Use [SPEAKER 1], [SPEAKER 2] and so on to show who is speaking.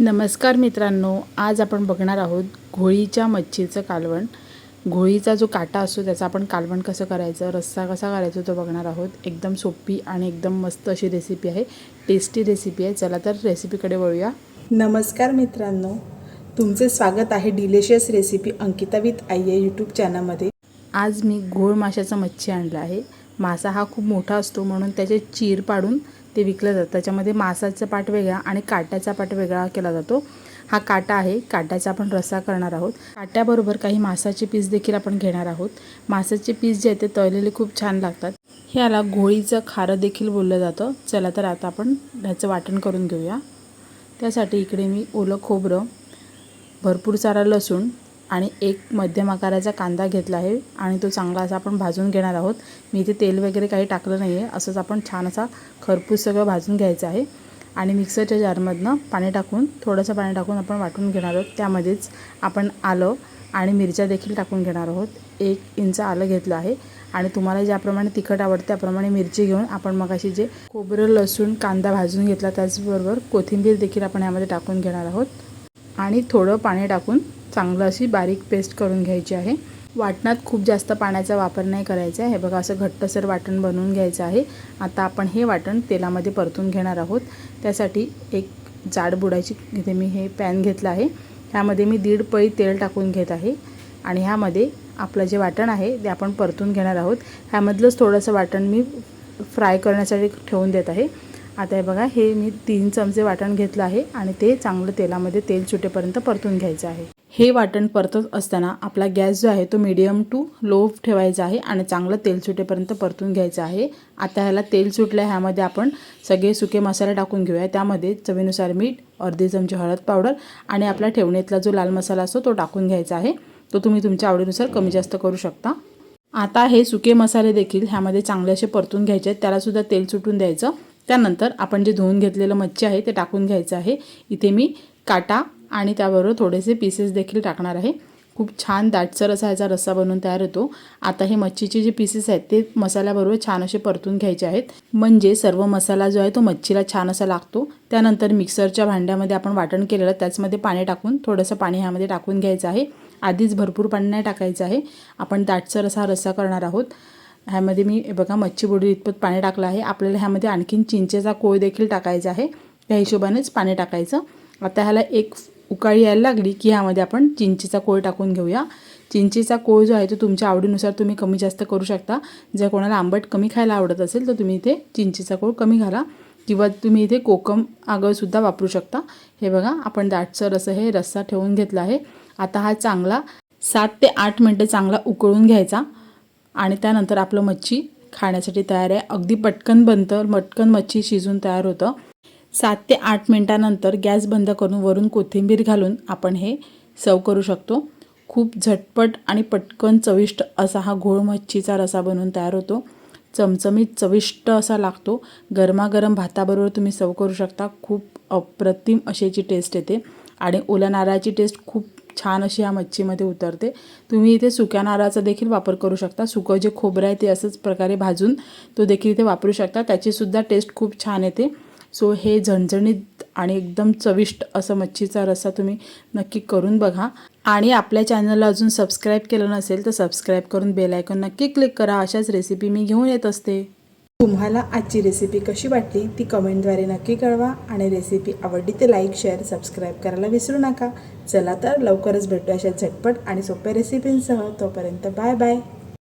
[SPEAKER 1] नमस्कार मित्रांनो आज आपण बघणार आहोत घोळीच्या मच्छीचं कालवण. घोळीचा जो काटा असतो त्याचा आपण कालवण कसं करायचं रस्सा कसा करायचा तो बघणार आहोत. एकदम सोपी आणि एकदम मस्त अशी रेसिपी आहे. टेस्टी रेसिपी आहे. चला तर रेसिपीकडे वळूया.
[SPEAKER 2] नमस्कार मित्रांनो तुमचे स्वागत आहे डिलिशियस रेसिपी अंकिता विथ आई या यूट्यूब चॅनलमध्ये
[SPEAKER 1] आज मी घोळ माशाचा मच्छी आणला आहे. मासा हा खूप मोठा असतो म्हणून त्याचे चीर पाडून ते विकलं जातं. त्याच्यामध्ये मासाचा पाट वेगळा आणि काट्याचा पाट वेगळा केला जातो. हा काटा आहे. काट्याचा आपण रस्सा करणार आहोत. काट्याबरोबर काही मासाचे पीस देखील आपण घेणार आहोत. मासाचे पीस जे आहेत ते तळलेले खूप छान लागतात. ह्याला घोळीचं खारं देखील बोललं जातं. चला तर आता आपण ह्याचं वाटण करून घेऊया. त्यासाठी इकडे मी ओलं खोबरं भरपूर सारा लसूण आणि एक मध्यम आकाराचा कांदा घेतला आहे आणि तो चांगला असा आपण भाजून घेणार आहोत. मी इथे तेल वगैरे काही टाकलं नाही आहे असंच आपण छान असा खरपूस सगळं भाजून घ्यायचं आहे. आणि मिक्सरच्या जारमधनं पाणी टाकून थोडंसं पाणी टाकून आपण वाटून घेणार आहोत. त्यामध्येच आपण आलं आणि मिरच्या देखील टाकून घेणार आहोत. एक इंच आलं घेतलं आहे. आणि तुम्हाला ज्याप्रमाणे तिखट आवडते त्याप्रमाणे मिरची घेऊन आपण मग अशी जे खोबरं लसूण कांदा भाजून घेतला त्याचबरोबर कोथिंबीर देखील आपण यामध्ये टाकून घेणार आहोत. आणि थोडं पाणी टाकून चांगलं अशी बारीक पेस्ट करून घ्यायची आहे. वाटणात खूप जास्त पाण्याचा वापर नाही करायचा आहे. हे बघा असं घट्टसर वाटण बनवून घ्यायचं आहे. आता आपण हे वाटण तेलामध्ये परतून घेणार आहोत. त्यासाठी एक जाड बुडायची इथे मी हे पॅन घेतलं आहे. ह्यामध्ये मी दीड पळी तेल टाकून घेत आहे. आणि ह्यामध्ये आपलं जे वाटण आहे ते आपण परतून घेणार आहोत. ह्यामधलंच थोडंसं वाटण मी फ्राय करण्यासाठी ठेवून देत आहे. आता हे बघा हे मी तीन चमचे वाटण घेतलं आहे आणि ते चांगलं तेलामध्ये तेल सुटेपर्यंत परतून घ्यायचं आहे. हे वाटण परतत असताना आपला गॅस जो आहे तो मीडियम टू लो ठेवायचा आहे आणि चांगलं तेल सुटेपर्यंत परतून घ्यायचं आहे. आता ह्याला तेल सुटलं ह्यामध्ये आपण सगळे सुके मसाले टाकून घेऊया. त्यामध्ये चवीनुसार मीठ अर्धी चमचे हळद पावडर आणि आपल्या ठेवणीतला जो लाल मसाला असतो तो टाकून घ्यायचा आहे. तो तुम्ही तुमच्या आवडीनुसार कमी जास्त करू शकता. आता हे सुके मसाले देखील ह्यामध्ये चांगले असे परतून घ्यायचे आहेत. त्यालासुद्धा तेल सुटून द्यायचं. त्यानंतर आपण जे धुवून घेतलेलं मच्छी आहे ते टाकून घ्यायचं आहे. इथे मी काटा आणि त्याबरोबर थोडेसे पीसेस देखील टाकणार आहे. खूप छान दाटसर असा ह्याचा रस्सा बनवून तयार होतो. आता हे मच्छीचे जे पीसेस आहेत ते मसाल्याबरोबर छान असे परतून घ्यायचे आहेत. म्हणजे सर्व मसाला जो आहे तो मच्छीला छान असा लागतो. त्यानंतर मिक्सरच्या भांड्यामध्ये आपण वाटण केलेलं त्याचमध्ये पाणी टाकून थोडंसं पाणी ह्यामध्ये टाकून घ्यायचं आहे. आधीच भरपूर पाणी नाही टाकायचं आहे. आपण दाटसर असा रस्सा करणार आहोत. ह्यामध्ये मी बघा मच्छी बुडी इतपत पाणी टाकलं आहे. आपल्याला ह्यामध्ये आणखीन चिंचेचा कोळ देखील टाकायचा आहे. त्या हिशोबानेच पाणी टाकायचं. आता ह्याला एक उकाळी यायला लागली की ह्यामध्ये आपण चिंचेचा कोळ टाकून घेऊया. चिंचेचा कोळ जो आहे तो तुमच्या आवडीनुसार तुम्ही कमी जास्त करू शकता. जर कोणाला आंबट कमी खायला आवडत असेल तर तुम्ही इथे चिंचेचा कोळ कमी घाला. किंवा तुम्ही इथे कोकम आगळसुद्धा वापरू शकता. हे बघा आपण दाटसर असं हे रस्सा ठेवून घेतला आहे. आता हा चांगला सात ते आठ मिनटं चांगला उकळून घ्यायचा. आणि त्यानंतर आपलं मच्छी खाण्यासाठी तयार आहे. अगदी पटकन बनतं. पटकन मच्छी शिजून तयार होतं. सात ते आठ मिनटानंतर गॅस बंद करून वरून कोथिंबीर घालून आपण हे सर्व करू शकतो. खूप झटपट आणि पटकन चविष्ट असा हा घोळ मच्छीचा रसा बनवून तयार होतो. चमचमीत चविष्ट असा लागतो. गरमागरम भाताबरोबर तुम्ही सर्व करू शकता. खूप अप्रतिम अशी टेस्ट येते. आणि ओल्या नारळाची टेस्ट खूप छान अशी या मच्छीमध्ये उतरते. तुम्ही इथे सुक्या नारळाचा देखील वापर करू शकता. सुकं जे खोबरं आहे ते असंच प्रकारे भाजून तो देखील इथे वापरू शकता. त्याचीसुद्धा टेस्ट खूप छान येते. सो हे झणझणीत आणि एकदम चविष्ट असं मच्छीचा रस्सा तुम्ही नक्की करून बघा. आणि आपल्या चॅनलला अजून सबस्क्राईब केलं नसेल तर सबस्क्राईब करून बेल आयकॉन नक्की क्लिक करा. अशाच रेसिपी मी घेऊन येत असते.
[SPEAKER 2] तुम्हाला आजची रेसिपी कशी वाटली ती कमेंटद्वारे नक्की कळवा आणि रेसिपी आवडली तर लाईक शेअर सबस्क्राईब करायला विसरू नका. चला तर लवकरच भेटू अशा झटपट आणि सोप्या रेसिपींसह तोपर्यंत बाय बाय